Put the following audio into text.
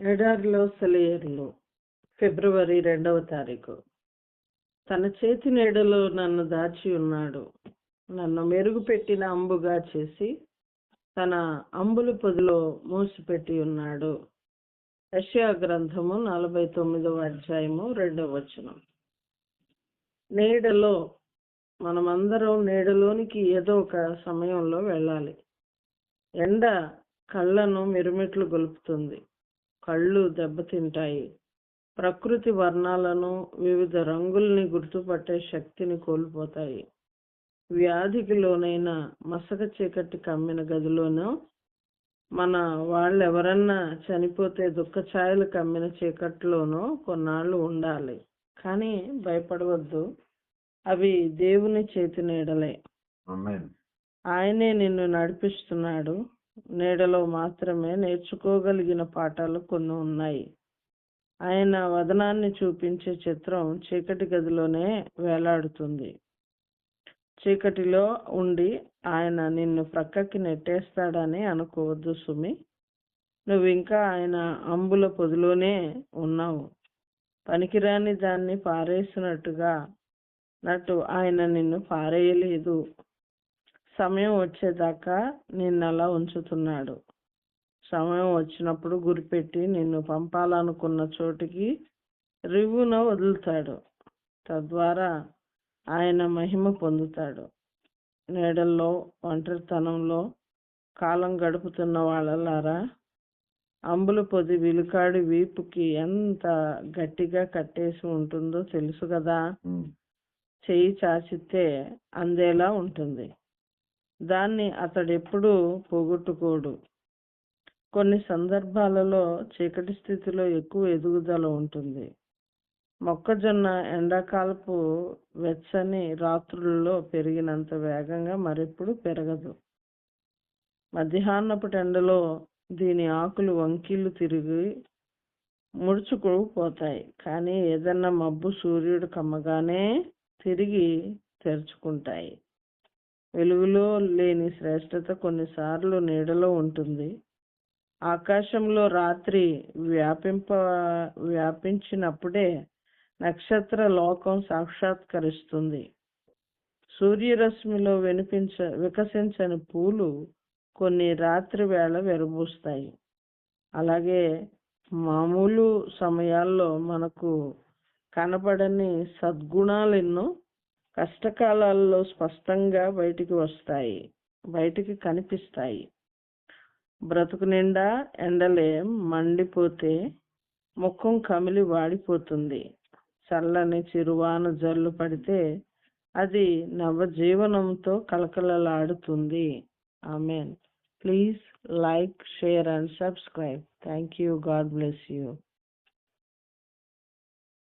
ఎడారిలో సెలయేర్లు ఫిబ్రవరి రెండవ తారీఖు. తన చేతి నీడలో నన్ను దాచి ఉన్నాడు. నన్ను మెరుగుపెట్టిన అంబుగా చేసి తన అంబుల పొదిలో మూసిపెట్టి ఉన్నాడు. రష్యా గ్రంథము నలభై తొమ్మిదవ అధ్యాయము రెండవ వచనం. నీడలో మనమందరం నీడలోనికి ఏదో ఒక సమయంలో వెళ్ళాలి. ఎండ కళ్ళను మిరుమిట్లు గొలుపుతుంది. కళ్ళు దెబ్బతింటాయి. ప్రకృతి వర్ణాలను వివిధ రంగుల్ని గుర్తుపట్టే శక్తిని కోల్పోతాయి. వ్యాధికి లోనైన మసక చీకటి కమ్మిన గదిలోనూ మన వాళ్ళు ఎవరన్నా చనిపోతే దుఃఖ ఛాయలు కమ్మిన చీకట్లోనూ కొన్నాళ్ళు ఉండాలి. కానీ భయపడవద్దు. అవి దేవుని చేతి నీడలే. ఆయనే నిన్ను నడిపిస్తున్నాడు. నీడలో మాత్రమే నేర్చుకోగలిగిన పాఠాలు కొన్ని ఉన్నాయి. ఆయన వదనాన్ని చూపించే చిత్రం చీకటి గదిలోనే వేలాడుతుంది. చీకటిలో ఉండి ఆయన నిన్ను ప్రక్కకి నెట్టేస్తాడని అనుకోవద్దు సుమి. నువ్వు ఇంకా ఆయన అంబుల పొదిలోనే ఉన్నావు. పనికిరాని దాన్ని పారేసినట్టుగా నటు ఆయన నిన్ను పారేయలేదు. సమయం వచ్చేదాకా నిన్ను అలా ఉంచుతున్నాడు. సమయం వచ్చినప్పుడు గురిపెట్టి నిన్ను పంపాలనుకున్న చోటికి రివ్వున వదులుతాడు. తద్వారా ఆయన మహిమ పొందుతాడు. నీడల్లో ఒంటరితనంలో కాలం గడుపుతున్న వాళ్ళలారా అంబుల పొది విలుకాడి వీపుకి ఎంత గట్టిగా కట్టేసి ఉంటుందో తెలుసు కదా. చెయ్యి చాచితే అందేలా ఉంటుంది. దాన్ని అతడెప్పుడూ పోగొట్టుకోడు. కొన్ని సందర్భాలలో చీకటి స్థితిలో ఎక్కువ ఎదుగుదల ఉంటుంది. మొక్కజొన్న ఎండాకాలపు వెచ్చని రాత్రుల్లో పెరిగినంత వేగంగా మరెప్పుడు పెరగదు. మధ్యాహ్నపు ఎండలో దీని ఆకులు వంకీలు తిరిగి ముడుచుకుపోతాయి. కానీ ఏదన్నా మబ్బు సూర్యుడు కమ్మగానే తిరిగి తెరుచుకుంటాయి. వెలుగులో లేని శ్రేష్టత కొన్నిసార్లు నీడలో ఉంటుంది. ఆకాశంలో రాత్రి వ్యాపింప వ్యాపించినప్పుడే నక్షత్ర లోకం సాక్షాత్కరిస్తుంది. సూర్యరశ్మిలో వినిపించ వికసించని పూలు కొన్ని రాత్రి వేళ విరబూస్తాయి. అలాగే మామూలు సమయాల్లో మనకు కనపడని సద్గుణాలెన్నో కష్టకాలాల్లో స్పష్టంగా బయటికి వస్తాయి బయటికి కనిపిస్తాయి. బ్రతుకు నిండా ఎండలే మండిపోతే ముఖం కమిలి వాడిపోతుంది. చల్లని చిరువాన జల్లు పడితే అది నవజీవనంతో కలకలలాడుతుంది. Amen. Please like share and subscribe. Thank you. God bless you.